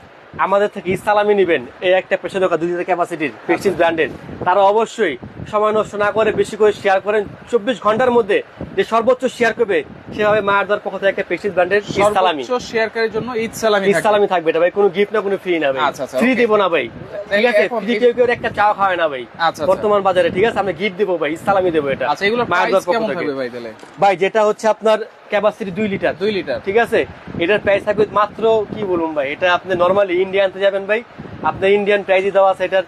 আমাদের থেকে ইসালামি নিবেন এই একটা প্রেসার দোকান দুই লিটার ক্যাপাসিটির প্রেস্টিজ ব্র্যান্ডের তারা অবশ্যই সময় নষ্ট না করে বেশি করে শেয়ার করেন। চব্বিশ ঘণ্টার মধ্যে যে সর্বোচ্চ শেয়ার করবে সেভাবে মায়ের দর পক্ষ থেকে একটা ব্র্যান্ডের শেয়ারকারীর জন্য ঈদ সালামি থাকবে। ইসালামি থাকবে এটা ভাই কোনো গিফট না কোনো ফ্রি না ভাই। আচ্ছা, আচ্ছা, ফ্রি okay. দেবো না ভাই। ঠিক আছে? ফ্রি কেউ কেউ একটা চা খাওয়ায় না ভাই। আচ্ছা, আচ্ছা। বর্তমান বাজারে ঠিক আছে? আমরা গিফট দেবো ভাই ইসালামি দেবো এটা। আচ্ছা এগুলোর মায়ের দর পক্ষ থেকে। ভাই ভাই যেটা হচ্ছে আপনার ক্যাপাসিটি দুই লিটার দুই লিটার ঠিক আছে? এটার প্রাইস থাকবে মাত্র কি বলুন ভাই এটা আপনি নর্মালি ইন্ডিয়ানতে যাবেন ভাই। আপনার ইন্ডিয়ান প্রাইসই দেওয়া আছে এটার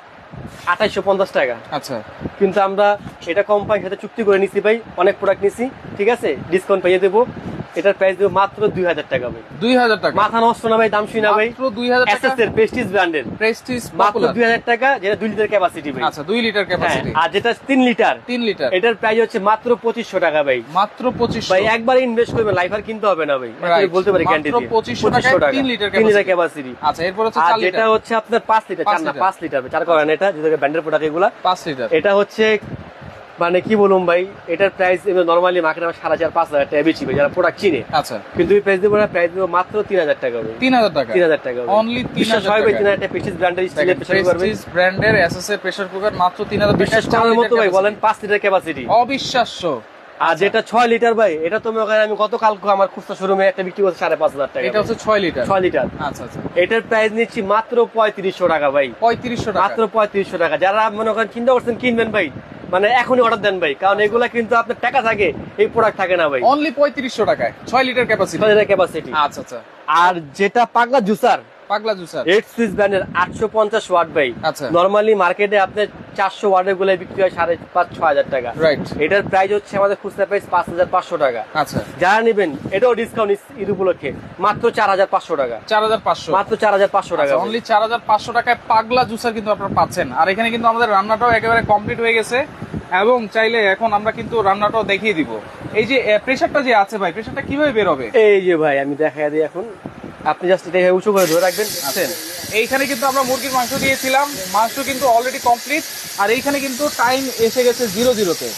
আঠাইশো পঞ্চাশ টাকা। আচ্ছা। কিন্তু আমরা এটা কোম্পানির সাথে চুক্তি করে নিছি ভাই অনেক প্রোডাক্ট নিছি ঠিক আছে? ডিসকাউন্ট পাইয়ে দেবো। এটার প্রাইস দেবো মাত্র দুই হাজার টাকা ভাই। দুই হাজার টাকা? মাথা নষ্ট না ভাই দাম শুই না ভাই। দুই হাজার টাকা? এর প্রেস্টিজ ব্র্যান্ডের প্রেস্টিজ মাত্র দুই হাজার টাকা যেটা দুই লিটার ক্যাপাসিটি ভাই। আচ্ছা দুই লিটার ক্যাপাসিটি আর যেটা তিন লিটার তিন লিটার এটার প্রাইস হচ্ছে মাত্র পঁচিশশো টাকা ভাই। মাত্র পঁচিশ ভাই একবার ইনভেস্ট করবেন লাইফ আর কিনতে হবে না ভাই। বলতে পারি গ্যারান্টি দিয়ে। 2500 টাকায় তিন লিটার তিন লিটার ক্যাপাসিটি আচ্ছা এরপর হচ্ছে আর যেটা হচ্ছে আপনার পাঁচ লিটার চার না। পাঁচ লিটার চার করেন এটা যেটা ব্র্যান্ডের প্রোডাক্ট এগুলা। পাঁচ লিটার এটা হচ্ছে মানে কি বলুন ভাই এটার প্রাইস নর্মালি মার্কেটে আমার সাড়ে চার পাঁচ হাজার টাকা বেশি ভাই যারা প্রোডাক্ট চিনে আচ্ছা। কিন্তু এই প্রাইস দেবো না প্রাইস দেবো মাত্র তিন হাজার টাকা হবে তিন হাজার টাকা? তিন হাজার টাকা। Only 3000 বিশ্বাস টাকা। তিন হাজার টাকা ব্র্যান্ডের স্টিলের প্রেসার কুকার ব্র্যান্ডের এসএসএ প্রেসার কুকার মাত্র তিন হাজার বিশ্বাস করার মতো ভাই বলেন পাঁচ লিটার ক্যাপাসিটি অবিশ্বাস্য। আর যেটা ছয় লিটার ভাই এটা তো মনে করেন আমি গতকাল আমার খুচরা শোরুমে একটা বিক্রি করছি সাড়ে পাঁচ হাজার টাকা। এটা হচ্ছে ছয় লিটার? ছয় লিটার। আচ্ছা আচ্ছা। এটার প্রাইস নিচ্ছি মাত্র পঁয়ত্রিশশো টাকা ভাই। পঁয়ত্রিশশো মাত্র পঁয়ত্রিশশো টাকা। যারা মনে করেন চিন্তা করছেন কিনবেন ভাই মানে এখনই অর্ডার দেন ভাই কারণ এগুলা কিন্তু আপনার টাকা থাকে এই প্রোডাক্ট থাকে না ভাই। অনলি পঁয়ত্রিশশো টাকায় ছয় লিটার ক্যাপাসিটি ছয় লিটার ক্যাপাসিটি আচ্ছা আচ্ছা। আর যেটা পাগলা জুসার পাগলা জুসার ব্র্যান্ডের ওয়াট ভাই। আচ্ছা। নর্মালি মার্কেটে ওয়াটেরগুলো বিক্রি হয় সাড়ে পাঁচ ছয় হাজার টাকা। রাইট এটার প্রাইস হচ্ছে আমাদের খুচরা প্রাইস টাকা। আচ্ছা। যারা নেবেন এটাও ডিসকাউন্ট ঈদ উপলক্ষে। মাত্র চার হাজার পাঁচশো টাকা। চার হাজার পাঁচশো। মাত্র চার হাজার পাঁচশো টাকা অনলি হাজার পাঁচশো টাকায় পাগলা জুসার কিন্তু আপনারা পাচ্ছেন। আর এখানে কিন্তু আমাদের রান্নাটাও একেবারে কমপ্লিট হয়ে গেছে। এবং চাইলে এখন আমরা কিন্তু রান্নাটাও দেখিয়ে দিব। এই যে প্রেসারটা যে আছে ভাই প্রেসারটা কীভাবে বের হবে? এই যে ভাই আমি দেখাই দিই এখন। আপনি জাস্ট এটা উঁচু করে ধরে রাখবেন বুঝছেন? এইখানে কিন্তু আমরা মুরগির মাংস দিয়েছিলাম মাংস কিন্তু অলরেডি কমপ্লিট আর এইখানে কিন্তু টাইম এসে গেছে জিরো জিরোতে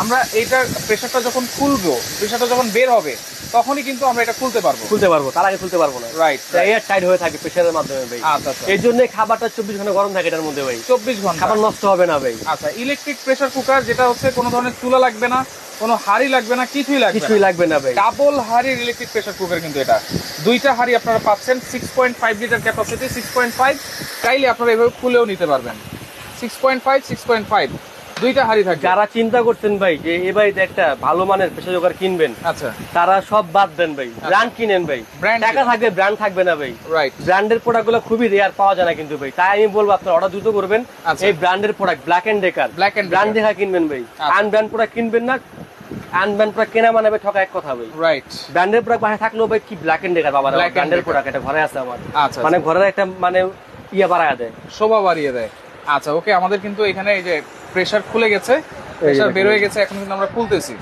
আমরা এইটা প্রেসারটা যখন খুলবো প্রেসারটা যখন বের হবে তখনই কিন্তু আমরা এটা খুলতে পারব। খুলতে পারব তার আগে খুলতে পারব না। রাইট এয়ার টাইট হয়ে থাকে প্রেশারের মাধ্যমে ভাই। আচ্ছা আচ্ছা। এর জন্য খাবারটা চব্বিশ ঘণ্টা গরম থাকে এটার মধ্যে ভাই। চব্বিশ ঘণ্টা। খাবার নষ্ট হবে না ভাই। আচ্ছা ইলেকট্রিক প্রেসার কুকার যেটা হচ্ছে কোনো ধরনের চুলা লাগবে না কোনো হাড়ি লাগবে না কিছুই লাগবে কিছুই লাগবে না ভাই। ডাবল হাড়ির ইলেকট্রিক প্রেসার কুকার কিন্তু এটা। দুইটা হাড়ি আপনারা পাচ্ছেন six point five litre capacity six point five চাইলে আপনারা এভাবে খুলেও নিতে পারবেন। Six point five six point five দুইটা হাড়ি থাকবে যারা চিন্তা করছেন ভাই যে এ বাড়িতে একটা ভালো মানের প্রেশার কুকার কিনবেন আচ্ছা। তারা সব বাদ দেন ভাই। ব্র্যান্ড কিনেন ভাই। টাকা থাকবে ব্র্যান্ড থাকবে না ভাই। রাইট ব্র্যান্ডের প্রোডাক্টগুলো খুবই রেয়ার পাওয়া যায় না কিন্তু ভাই। তাই আমি বলব আপনার অর্ডার দ্রুত করবেন। আচ্ছা। এই ব্র্যান্ডের product Black and Decker Black and brand দেখা কিনবেন ভাই। আচ্ছা। আনব্র্যান্ড প্রোডাক্ট কিনবেন না কেনা মানে ভাই ঠকা এক কথা ভাই। রাইট ব্র্যান্ডের প্রোডাক্ট বাসায় থাকলেও ভাই কি ব্ল্যাক এন্ড ডেকার বাবা ব্র্যান্ডের প্রোডাক্ট এটা ঘরে আছে আমার। আচ্ছা মানে ঘরের একটা মানে ইয়ে বাড়ায় দেয়। শোভা বাড়িয়ে দেয়। আচ্ছা ওকে আমাদের কিন্তু এখানে এই যে প্রেসার খুলে গেছে প্রেসার বের হয়ে গেছে এখন কিন্তু আমরা খুলতেছি।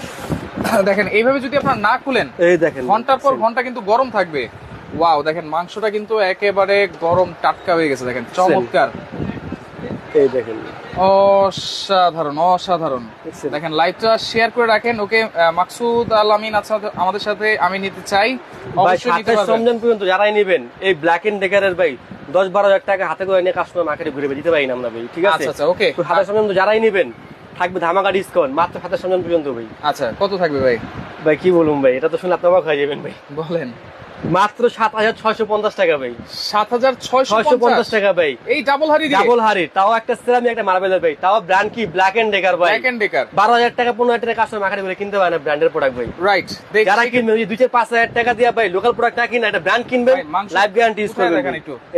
দেখেন এইভাবে যদি আপনারা না খুলেন এই দেখেন ঘণ্টার পর ঘণ্টা কিন্তু গরম থাকবে। ওয়াও দেখেন মাংসটা কিন্তু একেবারে গরম টাটকা হয়ে গেছে দেখেন চমৎকার। এই দেখেন। অসাধারণ অসাধারণ। দেখেন লাইভটা শেয়ার করে রাখেন। ওকে মাকসুদ আল আমিন আছে আমাদের সাথে আমি নিতে চাই। অবশ্যই নিতে পারবেন। পর্যন্ত যারাই নেবেন এই ব্ল্যাক এন্ড ডেকারের ভাই দশ বারো হাজার টাকা হাতে করে নিয়ে কাস্টমার মার্কেটে ঘুরে দিতে পারি না আমরা ভাই ঠিক আছে? হাতের আচ্ছা ওকে হাতের সাতাশ তো যারাই নেবেন থাকবে ধামাকা ডিসকাউন্ট মাত্র হাতের রমজান পর্যন্ত ভাই। আচ্ছা কত থাকবে ভাই? ভাই কি বলুন ভাই এটা তো শুনে আপনি অবাক হয়ে যাবেন ভাই। বলেন। মাত্র সাত হাজার ছয়শো পঞ্চাশ টাকা ভাই। সাত হাজার ছয়শো পঞ্চাশ? টাকা ভাই। এই ডাবল দিয়ে? ডাবল হাড়ি। তাও একটা সেরামি একটা মার্বেলের ভাই। তাও ব্র্যান্ড কি? ব্ল্যাক এন্ড ডেকার ভাই। ব্ল্যাক এন্ড ডেকার বারো হাজার টাকা পনেরো হাজার টাকা কাস্টমার মার্কেটে কিনতে পারে না ব্র্যান্ডের প্রোডাক্ট ভাই। রাইট যারা কিনবেন ওই দুই চার পাঁচ হাজার টাকা দিয়ে ভাই লোকাল প্রোডাক্ট না কিনা একটা ব্র্যান্ড কিনবেন মাংস লাইফ গ্যারান্টি ইউজ করবেন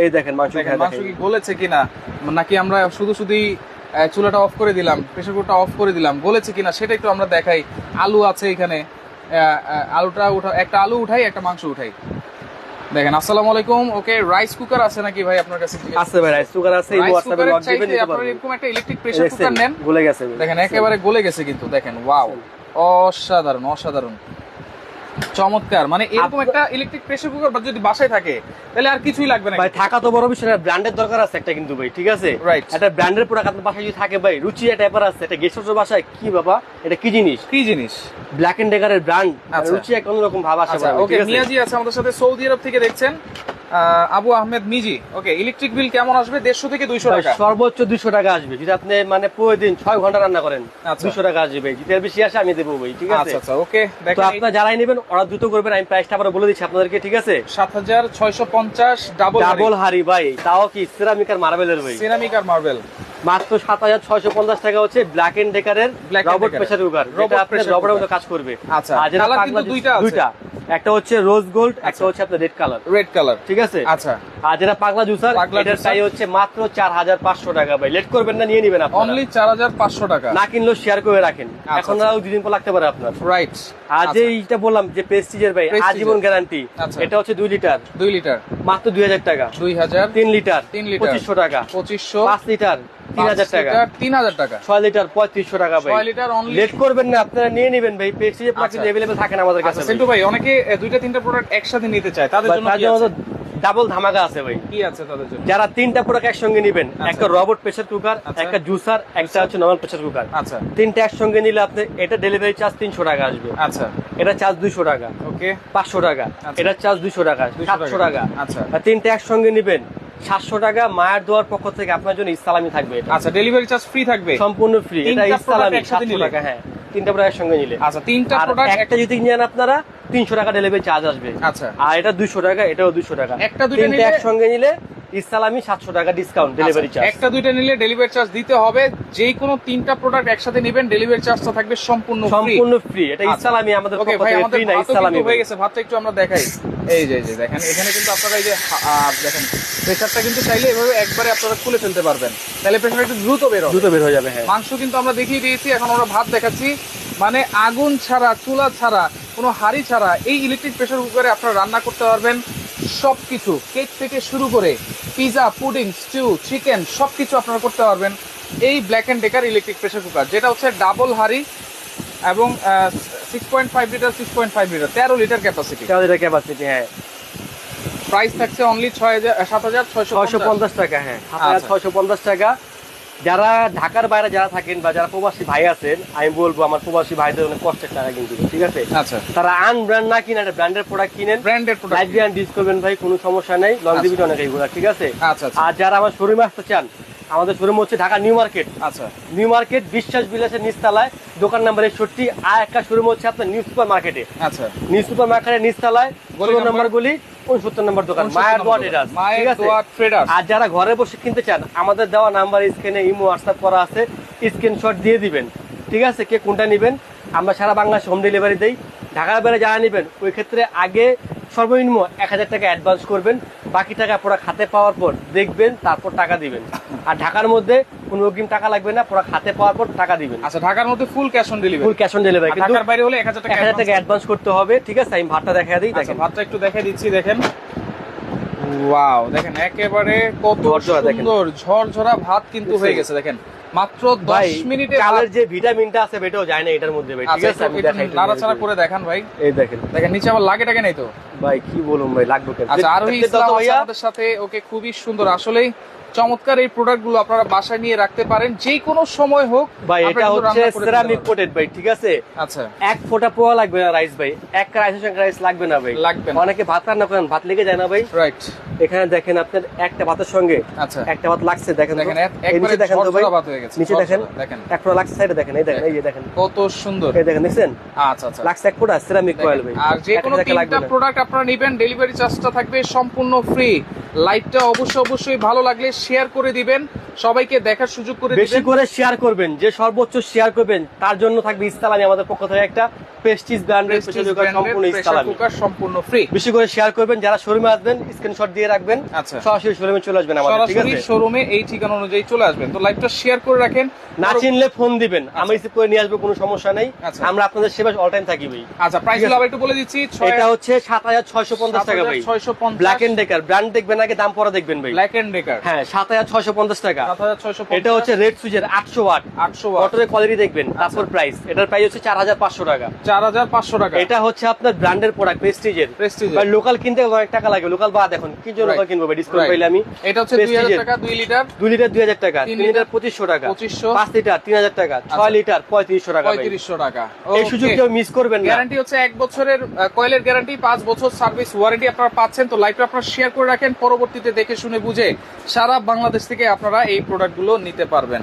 এই দেখেন মাংস মাংস। কি গলেছে কিনা? নাকি আমরা শুধু শুধুই চুলাটা অফ করে দিলাম প্রেসার কুকারটা অফ করে দিলাম গলেছে কিনা সেটা একটু আমরা দেখাই। আলু আছে এখানে আলুটা উঠা একটা আলু উঠাই একটা মাংস উঠাই। দেখেন আসসালামু আলাইকুম। ওকে রাইস কুকার আছে নাকি ভাই আপনার কাছে? আছে। ভাই রাইস কুকার আছে এই WhatsApp এ লগ দিবেন পারবেন। এরকম একটা ইলেকট্রিক প্রেসার কুকার নেন। গলে গেছে দেখেন একেবারে গলে গেছে কিন্তু দেখেন ওয়াও অসাধারণ অসাধারণ। চমৎকার। মানে এরকম একটা ইলেকট্রিক প্রেসার কুকার বা যদি বাসায় থাকে তাহলে আর কিছুই লাগবে না ভাই থাকা তো বড় বিষয় না ব্র্যান্ডের দরকার আছে একটা কিন্তু ভাই ঠিক আছে? Right. একটা ব্র্যান্ডের প্রোডাক্ট আপনার বাসায় যদি থাকে ভাই রুচি একটা ব্যাপার আছে এটা গেস্ট বাসায় কি বাবা এটা কি জিনিস? কি জিনিস? ব্ল্যাক এন্ড ডেকারের ব্র্যান্ড আচ্ছা। রুচি এক অন্যরকম ভাব আসে আচ্ছা ভাই, ওকে? মিয়াজি আছে আমাদের সাথে সৌদি আরব থেকে দেখছেন Abu Ahmed Miji. Okay electric bill কেমন আসবে? দেড়শো থেকে দুইশো টাকা। সর্বোচ্চ দুইশো টাকা আসবে। যদি আপনি মানে প্রতিদিন ছয় ঘণ্টা রান্না করেন আচ্ছা। দুশো টাকা আসবে যদি এর বেশি আসে আমি দেবো ভাই ঠিক আছে? আচ্ছা আচ্ছা ওকে তো আপনারা যারাই নেবেন অর্ডার দ্রুত করবেন আমি প্রাইসটা আবার বলে দিচ্ছি আপনাদেরকে ঠিক আছে? সাত হাজার ছয়শো পঞ্চাশ ডাবল ডাবল হাড়ি। ভাই। তাও কি সিরামিক আর মার্বেলের ভাই? সিরামিক আর মার্বেল মাত্র সাত হাজার ছয়শো পঞ্চাশ টাকা হচ্ছে ব্ল্যাক এন্ড ডেকারের রবট। প্রেসার কুকার যেটা আপনার রবটের মতো কাজ করবে। আচ্ছা, দুইটা একটা হচ্ছে রোজ গোল্ড একটা আচ্ছা। হচ্ছে আপনার রেড কালার রেড কালার ঠিক আছে? আচ্ছা। আর যেটা পাগলা জুসার এটার। চাই হচ্ছে মাত্র চার হাজার পাঁচশো টাকা ভাই। লেট করবেন না নিয়ে নেবেন অনলি চার হাজার পাঁচশো টাকা। না কিনলেও শেয়ার করে রাখেন। আচ্ছা, এখন আচ্ছা। আরও দুদিন পর লাগতে পারে আপনার। রাইট আর যে এইটা বললাম যে প্রেস্টিজের ভাই আজীবন গ্যারান্টি। এটা হচ্ছে দুই লিটার দুই লিটার মাত্র দুই হাজার টাকা। দুই হাজার তিন লিটার তিন লিটার। পঁচিশশো টাকা। পঁচিশশো। পাঁচ লিটার তিন হাজার টাকা তিন হাজার টাকা ছয় লিটার পঁয়ত্রিশশো টাকা ভাই ছয় লিটার অনলি লেট করবেন না আপনারা নিয়ে নেবেন ভাই প্রেস্টিজের প্রোডাক্ট আচ্ছা। अवेलेबल থাকেন আমাদের কাছে আচ্ছা সেন্টু ভাই অনেকে এ, দুইটা তিনটা প্রোডাক্ট একসাথে নিতে চায় তাদের জন্য কি আছে? ডাবল ধামাকা আছে ভাই কি আছে তাদের জন্য যারা তিনটা প্রোডাক্ট একসঙ্গে নেবেন আচ্ছা। একটা রবট প্রেসার কুকার আচ্ছা। একটা জুসার একটা হচ্ছে নর্মাল প্রেসার কুকার আচ্ছা তিনটা একসঙ্গে নিলে আপনি এটা ডেলিভারি চার্জ তিনশো টাকা আসবে আচ্ছা এটা চার্জ দুইশো টাকা ওকে পাঁচশো টাকা আচ্ছা। এটা চার্জ দুইশো টাকা 200 সাতশো টাকা আচ্ছা। আর তিনটা একসঙ্গে নেবেন সাতশো টাকা মায়ের দোয়ার পক্ষ থেকে আপনার জন্য ইসলামী থাকবে আচ্ছা ডেলিভারি চার্জ ফ্রি থাকবে? সম্পূর্ণ ফ্রি এটা ইসলামি সাতশো টাকা হ্যাঁ। তিনটা প্রোডাক্ট সঙ্গে নিলে। আচ্ছা তিনটা প্রোডাক্ট একটা যদি নেন আপনারা তিনশো টাকা ডেলিভারি চার্জ আসবে। আচ্ছা। আর এটা দুইশো টাকা এটাও দুইশো টাকা। একটা দুইটা নিলে- একসঙ্গে নিলে ইসলামি সাতশো টাকা ডিসকাউন্ট ডেলিভারি চার্জ একটা দুইটা নিলে ডেলিভারি চার্জ দিতে হবে। যেই কোনো তিনটা প্রোডাক্ট একসাথে নেবেন ডেলিভারি চার্জটা থাকবে সম্পূর্ণ সম্পূর্ণ ফ্রি এটা আচ্ছা। ইসলামি আমাদের ওকে ভাই আমাদের ভাতও হয়ে গেছে ভাতটা একটু আমরা দেখাই। এই যে যে দেখেন এখানে কিন্তু আপনারা এই যে দেখেন প্রেসারটা কিন্তু চাইলে এভাবে একবারে আপনারা খুলে ফেলতে পারবেন। তাহলে প্রেসার একটু দ্রুত বের হবে। দ্রুত বের হয়ে যাবে হ্যাঁ। মাংস কিন্তু আমরা দেখিয়ে দিয়েছি এখন আমরা ভাত দেখাচ্ছি। মানে আগুন ছাড়া চুলা ছাড়া কোনো হাড়ি ছাড়া এই ইলেকট্রিক প্রেসার কুকারে আপনারা রান্না করতে পারবেন সব কিছু কেক থেকে শুরু করে পিজা পুডিং স্টিউ চিকেন সব কিছু আপনারা করতে পারবেন এই Black and Decker electric pressure cooker যেটা হচ্ছে ডাবল হাড়ি এবং six point five litre six point five litre তেরো লিটার ক্যাপাসিটি আমাদের ক্যাপাসিটি হ্যাঁ। প্রাইস থাকছে অনলি ছয় হাজার সাত হাজার ছয়শো ছয়শো পঞ্চাশ টাকা হ্যাঁ। ছয়শো পঞ্চাশ টাকা। যারা ঢাকার বাইরে যারা থাকেন বা যারা প্রবাসী ভাই আছেন আমি বলব আমার প্রবাসী ভাইদের অনেক কষ্টের টাকা কিন্তু ঠিক আছে? আচ্ছা। তারা আন ব্র্যান্ড না কিনে একটা ব্র্যান্ডের প্রোডাক্ট কিনেন। ব্র্যান্ডেড লাইফ প্রোডাক্ট ব্র্যান্ড ডিস করবেন ভাই কোনো সমস্যা নেই। লংজিভিটি অনেক এইগুলো ঠিক আছে? আচ্ছা আচ্ছা। আর যারা আমার শোরুমে আসতে চান আমাদের শোরুম হচ্ছে ঢাকা নিউ মার্কেট। আচ্ছা। নিউ মার্কেট বিশ্বাস বিলাসের নিচতলায় দোকান নাম্বার একষট্টি আর একটা শোরুম হচ্ছে আপনার নিউ সুপার মার্কেটে। আচ্ছা। নিউ সুপার মার্কেটের নিচতলায়? নম্বর? গুলি উনসত্তর নম্বর দোকান মায়ের দোয়া ট্রেডার্স ঠিক আছে? ট্রেডার্স আর যারা ঘরে বসে কিনতে চান আমাদের দেওয়া নাম্বার স্ক্রিনে ইমো হোয়াটসঅ্যাপ করা আছে স্ক্রিনশট দিয়ে দিবেন। ঠিক আছে? কে কোনটা নেবেন? আমরা সারা বাংলাদেশে হোম ডেলিভারি দেই। ঢাকার বাইরে যারা নেবেন ওই ক্ষেত্রে আগে সর্বনিম্ন এক হাজার টাকা অ্যাডভান্স করবেন। বাকি টাকা পুরো খাতে পাওয়ার পর দেখবেন তারপর টাকা দিবেন। আর ঢাকার মধ্যে কোনো অগ্রিম টাকা লাগবে না পুরো খাতে পাওয়ার পর টাকা দিবেন। আচ্ছা ঢাকার মধ্যে full cash on delivery full cash on delivery কিন্তু ঢাকার বাইরে হলে এক হাজার টাকা এক হাজার টাকা অ্যাডভান্স করতে হবে ঠিক আছে? আমি ভাতটা দেখা দিই আচ্ছা দেখেন। ভাতটা একটু দেখে দিচ্ছি দেখেন। ওয়াও দেখেন একেবারে কত সুন্দর ঝরঝরা ভাত কিন্তু হয়ে গেছে দেখেন। মাত্র ভাই 10 মিনিটে কালার যে ভিটামিনটা আছে বেটাও যায় না এটার মধ্যে ভাই। ঠিক আছে আমি দেখাই নাড়াচাড়া করে দেখান ভাই। এই দেখেন। দেখেন নিচে আবার লাগে টাকে নাই তো? ভাই কি বলুন ভাই লাগবে কেন? আচ্ছা আরোহী ইসলাম আমাদের সাথে ওকে খুবই সুন্দর। আসলেই চমৎকার এই প্রোডাক্টগুলো আপনারা বাসায় নিয়ে রাখতে পারেন। যে কোনো সময় হোক ভাই এটা হচ্ছে সেরামিক। কোটেড ভাই ঠিক আছে? আচ্ছা। এক ফোঁটা পোয়া লাগবে না রাইস ভাই। এক রাইস রাইস লাগবে না ভাই। লাগবে। অনেকে ভাত রান্না করেন ভাত লেগে যায় না ভাই। রাইট এখানে দেখেন আপনার একটা ভাতের সঙ্গে আচ্ছা। একটা ভাত লাগছে দেখেন দেখেন, এই নিচে দেখেন তো ভাই। নিচে দেখেন। দেখেন। এক ফোঁটা লাগছে সাইডে দেখেন এই দেখেন এই দেখেন। কত সুন্দর। এই দেখেন দেখছেন? আচ্ছা আচ্ছা। লাগছে এক ফোঁটা সেরামিক কয়েল ভাই। আর যে কোনো একটা তিনটা প্রোডাক্ট আপনারা নেবেন ডেলিভারি চার্জটা থাকবে সম্পূর্ণ ফ্রি লাইটটা অবশ্যই অবশ্যই ভালো লাগলে শেয়ার করে দিবেন সবাইকে দেখার সুযোগ করে বেশি করে শেয়ার করবেন যে সর্বোচ্চ শেয়ার করবেন তার জন্য থাকবে ইস্তালামি আমাদের পক্ষ থেকে একটা ব্র্যান্ডের প্রেসার brand সম্পূর্ণ ইস্তালামি সম্পূর্ণ ফ্রি বেশি করে শেয়ার করবেন যারা শোরুমে আসবেন স্ক্রিনশট দিয়ে রাখবেন আচ্ছা। সরাসরি শোরুমে চলে আসবেন আমাদের ঠিক আছে? শোরুমে এই ঠিকানা অনুযায়ী চলে আসবেন। তো লাইভটা শেয়ার করে রাখেন। না চিনলে ফোন দিবেন আমি রিসিভ করে নিয়ে আসব কোনো সমস্যা নেই। আচ্ছা। আমরা আপনাদের সেবা অল টাইম থাকি ভাই। আচ্ছা প্রাইস আবার একটু বলে দিচ্ছি এটা হচ্ছে সাত হাজার ছয়শো পঞ্চাশ টাকা ভাই। ছয়শো ব্ল্যাক এন্ড ডেকার ব্র্যান্ড দেখবেন আগে দাম পরে দেখবেন ভাই। ব্ল্যাক এন্ড ডেকার হ্যাঁ সাত হাজার ছয়শো পঞ্চাশ টাকা। এটা হচ্ছে রেড সুইচের আটশো ওয়াট। আটশো ওয়াট। মোটরের কোয়ালিটি দেখবেন? তারপর প্রাইস এটার প্রাইস হচ্ছে চার হাজার পাঁচশো টাকা। চার হাজার পাঁচশো টাকা। এটা হচ্ছে আপনার ব্র্যান্ডের প্রোডাক্ট প্রেস্টিজের লোকাল কিনতে অনেক টাকা লাগে। লোকাল বাদ এখন কি জন্য লোকাল কিনবো? ডিসকাউন্ট পাইলে আমি। এটা হচ্ছে দুই হাজার টাকা দুই লিটার দুই লিটার দুই হাজার টাকা। তিন লিটার পঁচিশশো টাকা। 2500 পাঁচ লিটার তিন হাজার টাকা। ছয় আচ্ছা। লিটার পঁয়ত্রিশশো টাকা। পঁয়ত্রিশশো টাকা। এই সুযোগ কেউ মিস করবেন না। গ্যারান্টি হচ্ছে এক বছরের কয়েলের গ্যারান্টি পাঁচ বছর সার্ভিস ওয়ারেন্টি আপনারা পাচ্ছেন। তো লাইভটা আপনারা শেয়ার করে রাখেন। পরবর্তীতে দেখে শুনে বুঝে সারা বাংলাদেশ থেকে আপনারা এই প্রোডাক্টগুলো নিতে পারবেন।